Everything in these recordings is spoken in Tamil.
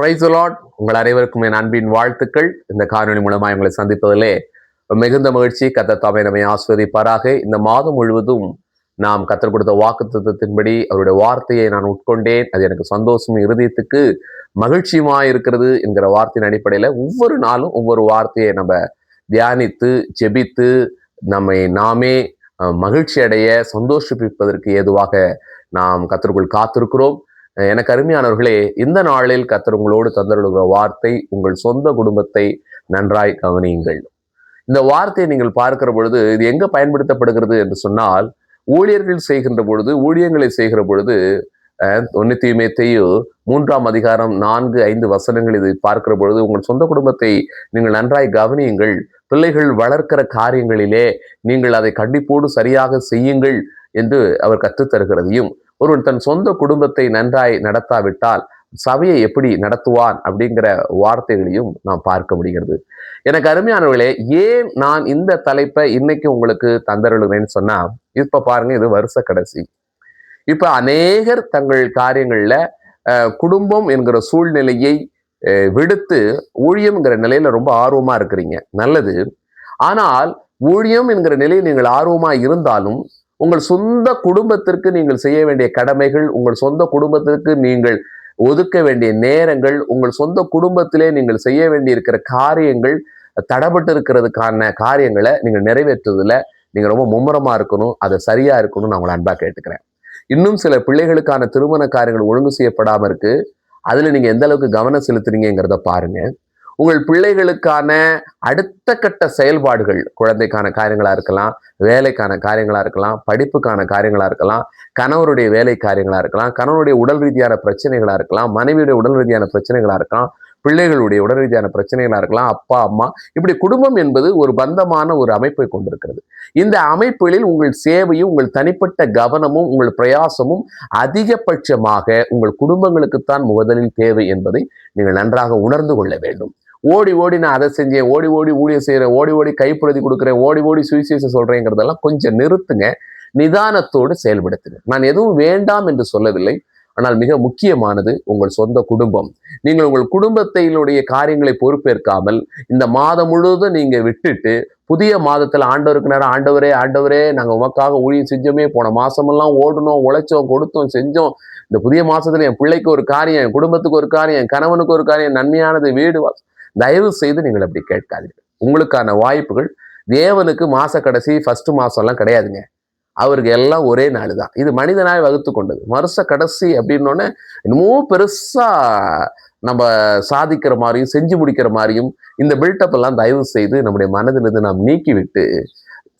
பிரைஸ் லாட் உங்கள் அனைவருக்கும் என் அன்பின் வாழ்த்துக்கள். இந்த காணொலி மூலமாக உங்களை சந்திப்பதிலே மிகுந்த மகிழ்ச்சி. கத்த தாமை நம்மை ஆஸ்வதிப்பாராக இந்த மாதம் முழுவதும் நாம் கத்தர் கொடுத்த வாக்குத்தத்தின்படி அவருடைய வார்த்தையை நான் உட்கொண்டேன். அது எனக்கு சந்தோஷம் இருதயத்துக்கு மகிழ்ச்சியுமா இருக்கிறது என்கிற வார்த்தையின் அடிப்படையில் ஒவ்வொரு நாளும் ஒவ்வொரு வார்த்தையை நம்ம தியானித்து ஜெபித்து நம்மை நாமே மகிழ்ச்சி அடைய சந்தோஷிப்பதற்கு ஏதுவாக நாம் கத்தருக்குள் காத்திருக்கிறோம். எனக்கு அருமையானவர்களே இந்த நாளில் கத்தர் உங்களோடு தந்தருகிற வார்த்தை உங்கள் சொந்த குடும்பத்தை நன்றாய் கவனியுங்கள். இந்த வார்த்தையை நீங்கள் பார்க்கிற பொழுது இது எங்க பயன்படுத்தப்படுகிறது என்று சொன்னால் ஊழியர்கள் செய்கின்ற பொழுது ஊழியங்களை செய்கிற பொழுது தொண்ணூத்தியுமேத்தையோ மூன்றாம் அதிகாரம் நான்கு ஐந்து வசனங்கள் இதை பார்க்கிற பொழுது உங்கள் சொந்த குடும்பத்தை நீங்கள் நன்றாய் கவனியுங்கள். பிள்ளைகள் வளர்க்கிற காரியங்களிலே நீங்கள் அதை கண்டிப்போடு சரியாக செய்யுங்கள் என்று அவர் கற்றுத்தருகிறதையும் ஒருவன் தன் சொந்த குடும்பத்தை நன்றாய் நடத்தாவிட்டால் சபையை எப்படி நடத்துவான் அப்படிங்கிற வார்த்தைகளையும் நாம் பார்க்க முடிகிறது. எனக்கு அருமையானவர்களே ஏன் நான் இந்த தலைப்பை இன்னைக்கு உங்களுக்கு தந்தருளுவேன்னு சொன்னா இப்ப பாருங்க இது வருஷ கடைசி. இப்ப அநேகர் தங்கள் காரியங்கள்ல குடும்பம் என்கிற சூழ்நிலையை விடுத்து ஊழியம்ங்கிற நிலையில ரொம்ப ஆர்வமா இருக்கிறீங்க. நல்லது. ஆனால் ஊழியம் என்கிற நிலையில் நீங்கள் ஆர்வமா இருந்தாலும் உங்கள் சொந்த குடும்பத்திற்கு நீங்கள் செய்ய வேண்டிய கடமைகள் உங்கள் சொந்த குடும்பத்திற்கு நீங்கள் ஒதுக்க வேண்டிய நேரங்கள் உங்கள் சொந்த குடும்பத்திலே நீங்கள் செய்ய வேண்டி இருக்கிற காரியங்கள் தடப்பட்டு இருக்கிறதுக்கான காரியங்களை நீங்கள் நிறைவேற்றுவதில் நீங்கள் ரொம்ப மும்முரமாக இருக்கணும் அதை சரியா இருக்கணும் நான் உங்களை அன்பாக கேட்டுக்கிறேன். இன்னும் சில பிள்ளைகளுக்கான திருமண காரியங்கள் ஒழுங்கு செய்யப்படாமல் இருக்கு. அதில் நீங்கள் எந்த அளவுக்கு கவனம் செலுத்துறீங்கிறத பாருங்கள் உங்கள் பிள்ளைகளுக்கான அடுத்த கட்ட செயல்பாடுகள் குழந்தைக்கான காரியங்களாக இருக்கலாம் வேலைக்கான காரியங்களாக இருக்கலாம் படிப்புக்கான காரியங்களாக இருக்கலாம் கணவருடைய வேலை காரியங்களாக இருக்கலாம் கணவருடைய உடல் ரீதியான பிரச்சனைகளாக இருக்கலாம் மனைவியுடைய உடல் ரீதியான பிரச்சனைகளாக இருக்கலாம் பிள்ளைகளுடைய உடல் ரீதியான பிரச்சனைகளாக இருக்கலாம் அப்பா அம்மா இப்படி குடும்பம் என்பது ஒரு பந்தமான ஒரு அமைப்பை கொண்டிருக்கிறது. இந்த அமைப்புகளில் உங்கள் சேவையும் உங்கள் தனிப்பட்ட கவனமும் உங்கள் பிரயாசமும் அதிகபட்சமாக உங்கள் குடும்பங்களுக்குத்தான் முதலில் தேவை என்பதை நீங்கள் நன்றாக உணர்ந்து கொள்ள வேண்டும். ஓடி ஓடி நான் அதை செஞ்சேன் ஓடி ஓடி ஊழியம் செய்கிறேன் ஓடி ஓடி கைப்பிரதி கொடுக்குறேன் ஓடி ஓடி சுவிசேஷம் சொல்கிறேங்கிறதெல்லாம் கொஞ்சம் நிறுத்துங்க நிதானத்தோடு செயல்படுத்துங்க. நான் எதுவும் வேண்டாம் என்று சொல்லவில்லை ஆனால் மிக முக்கியமானது உங்கள் சொந்த குடும்பம். நீங்கள் உங்கள் குடும்பத்தினுடைய காரியங்களை பொறுப்பேற்காமல் இந்த மாதம் முழுவதும் நீங்கள் விட்டுட்டு புதிய மாதத்தில் ஆண்டவருக்கு நேரம் ஆண்டவரே ஆண்டவரே நாங்கள் உமக்காக ஊழியம் செஞ்சோமே போன மாதமெல்லாம் ஓடணும் உழைச்சோம் கொடுத்தோம் செஞ்சோம். இந்த புதிய மாதத்தில் என் பிள்ளைக்கு ஒரு காரியம் என் குடும்பத்துக்கு ஒரு காரியம் என் கணவனுக்கு ஒரு காரியம் நன்மையானது வீடு தயவு செய்து நீங்கள் அப்படி கேட்காதீர்கள். உங்களுக்கான வாய்ப்புகள் தேவனுக்கு மாச கடைசி ஃபர்ஸ்ட் மாதம்லாம் கிடையாதுங்க. அவருக்கு எல்லாம் ஒரே நாள் தான் இது மனிதனாய் வகுத்து கொண்டது. வருஷ கடைசி அப்படின்னோடனே இன்னமும் பெருசாக நம்ம சாதிக்கிற மாதிரியும் செஞ்சு முடிக்கிற மாதிரியும் இந்த பில்டப் எல்லாம் தயவு செய்து நம்முடைய மனதிலிருந்து நாம் நீக்கிவிட்டு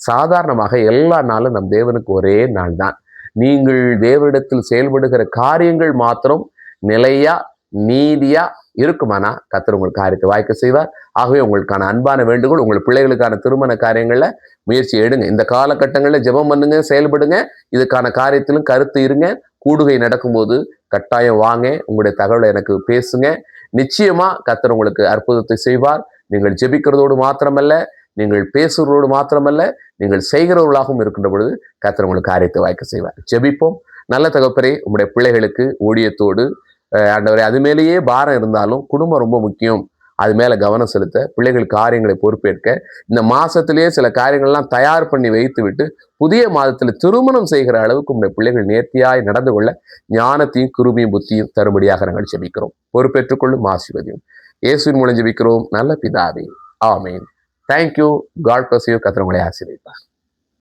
சாதாரணமாக எல்லா நாளும் நம் தேவனுக்கு ஒரே நாள் தான் நீங்கள் தேவனிடத்தில் செயல்படுகிற காரியங்கள் மாத்திரம் நிலையா நீதியா இருக்குமானா? கத்தர் உங்களுக்கு காரியத்தை வாய்க்க செய்வார். ஆகவே உங்களுக்கான அன்பான வேண்டுகோள் உங்கள் பிள்ளைகளுக்கான திருமண காரியங்களில் முயற்சி எடுங்க. இந்த காலகட்டங்களில் ஜெபம் பண்ணுங்க செயல்படுங்க. இதுக்கான காரியத்திலும் கருத்து இருங்க. கூடுகை நடக்கும்போது கட்டாயம் வாங்க. உங்களுடைய தகவலை எனக்கு பேசுங்க. நிச்சயமா கத்தர் உங்களுக்கு அற்புதத்தை செய்வார். நீங்கள் ஜெபிக்கிறதோடு மாத்திரமல்ல நீங்கள் பேசுகிறதோடு மாத்திரமல்ல நீங்கள் செய்கிறவர்களாகவும் இருக்கின்ற பொழுது கத்தர் உங்களுக்கு காரியத்தை வாய்க்க செய்வார். ஜெபிப்போம். நல்ல தகப்பரே உங்களுடைய பிள்ளைகளுக்கு ஊழியத்தோடு ஆண்டவரே அது மேலேயே பாரம் இருந்தாலும் குடும்பம் ரொம்ப முக்கியம். அது மேலே கவனம் செலுத்த பிள்ளைகள் காரியங்களை பொறுப்பேற்க இந்த மாசத்திலேயே சில காரியங்கள்லாம் தயார் பண்ணி வைத்து விட்டு புதிய மாதத்தில் திருமணம் செய்கிற அளவுக்கு உங்களுடைய பிள்ளைகள் நேர்த்தியாய் நடந்து கொள்ள ஞானத்தையும் குருமையும் புத்தியும் தரும்படியாக நாங்கள் ஜெபிக்கிறோம். பொறுப்பேற்றுக்கொள்ளும் ஆசிர்வதியும். இயேசுவின் மூலம் ஜெபிக்கிறோம். நல்ல பிதாவே. ஆமீன். தேங்க்யூ காட் பசியோ கத்திரங்களை ஆசீர்வதிப்பார்.